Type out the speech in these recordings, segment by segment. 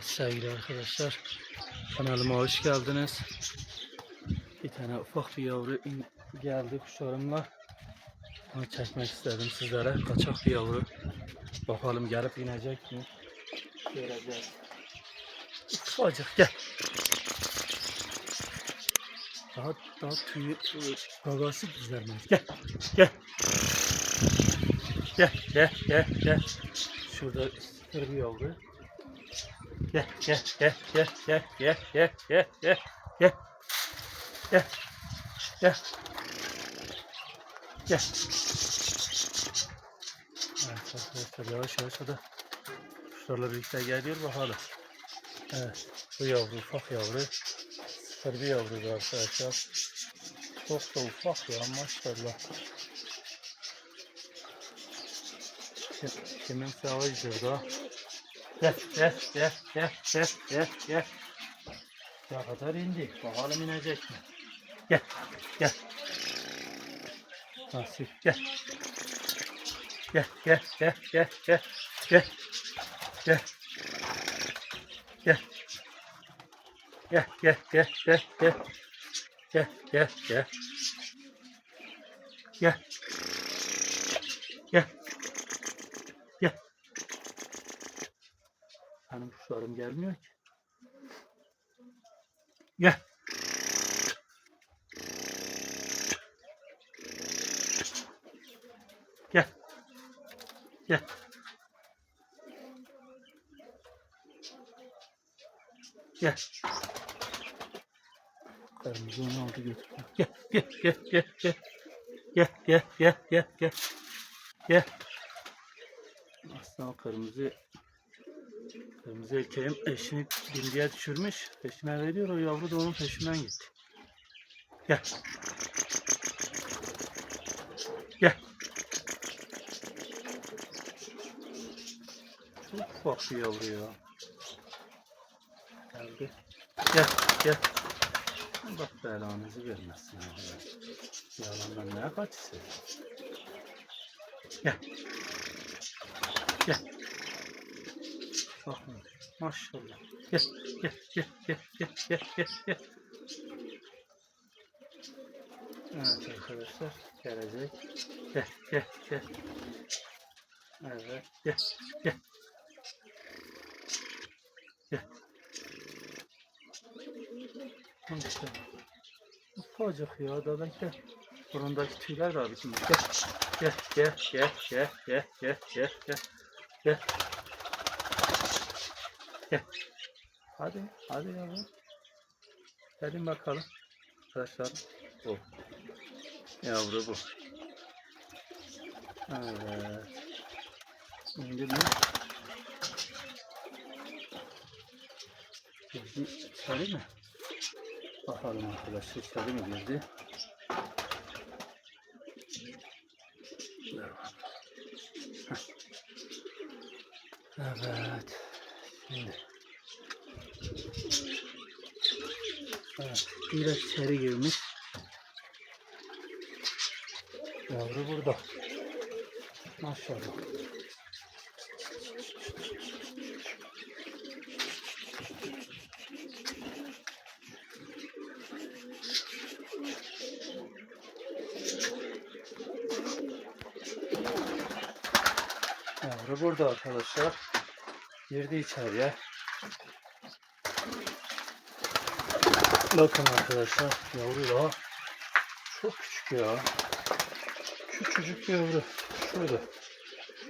Sevgili arkadaşlar kanalıma hoş geldiniz. Bir tane ufak bir yavru geldi kuşlarımla. Onu çekmek istedim sizlere. Kaçak bir yavru. Bakalım gelip inecek mi? Göreceğiz. Ufacık gel. Daha daha tüyü gagası düzlenmez. Gel. Gel. Gel gel gel gel. Şurada bir yavru. Gel gel gel gel gel gel gel gel gel gel gel gel gel Evet arkadaşlar yavaş yavaş o da kuşlarla birlikte geliyor bakalım. Evet bu yavru ufak yavru sıfır bir yavru arkadaşlar. Çok da ufak ya maşallah. Kim, kimin savcıdır da? Gel, gel, gel, gel, gel, gel, gel. Ne kadar indi. Bakalım inecek mi? Gel, gel. Gel. Gel, gel, gel, gel, gel, gel. Gel. Gel. Gel, gel, gel, gel, gel. Gel, gel, gel. Gel. Gel. Gel. Benim kuşlarım gelmiyor ki. Gel. Gel. Gel. Gel. Kırmızı onu aldı götürdü. Gel, gel, gel, gel, gel. Gel, gel, gel, gel, gel. Gel. Aslında o kırmızı Kırmızı erkeğim eşini bindiye düşürmüş. Peşine veriyor. O yavru da onun peşinden gitti. Gel. Gel. Çok ufak bir yavru ya. Geldi. Gel. Gel. Bak belanızı vermesin. ya. Yalandan ne kaçısı? Gel. Gel. Bakma. Maşallah. Gel, gel, gel, gel, gel, gel, gel, gel. Evet arkadaşlar, gelecek. Gel, gel, gel. Evet, gel, gel. Gel. İşte. Ufacık ya da belki burundaki tüyler de bitmiş. Gel, gel, gel, gel, gel, gel, gel, gel, gel. Gel. Hadi, hadi yavrum. Gelin bakalım. Arkadaşlar bu. Yavru bu. Evet. İndi mi? Girdi içeri mi? Bakalım arkadaşlar içeri mi girdi? Evet. Evet, biraz içeri girmiş. Yavru burada. Maşallah. Yavru burada arkadaşlar. Girdi içeriye. Bakın arkadaşlar yavru daha çok küçük ya. Küçücük yavru. Şurada.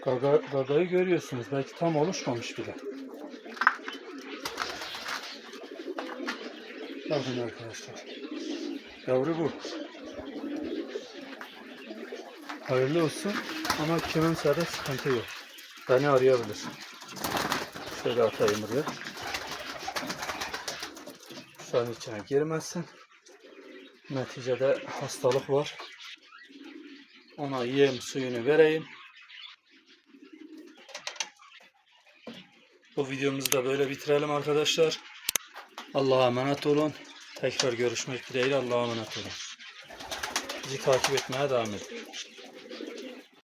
Gaga, gagayı görüyorsunuz. Belki tam oluşmamış bile. Bakın arkadaşlar. Yavru bu. Hayırlı olsun ama kimimse de sıkıntı yok. Beni arayabilir. Şöyle atayım buraya. Kuşların içine girmesin. Neticede hastalık var. Ona yem suyunu vereyim. Bu videomuzu da böyle bitirelim arkadaşlar. Allah'a emanet olun. Tekrar görüşmek dileğiyle Allah'a emanet olun. Bizi takip etmeye devam edin.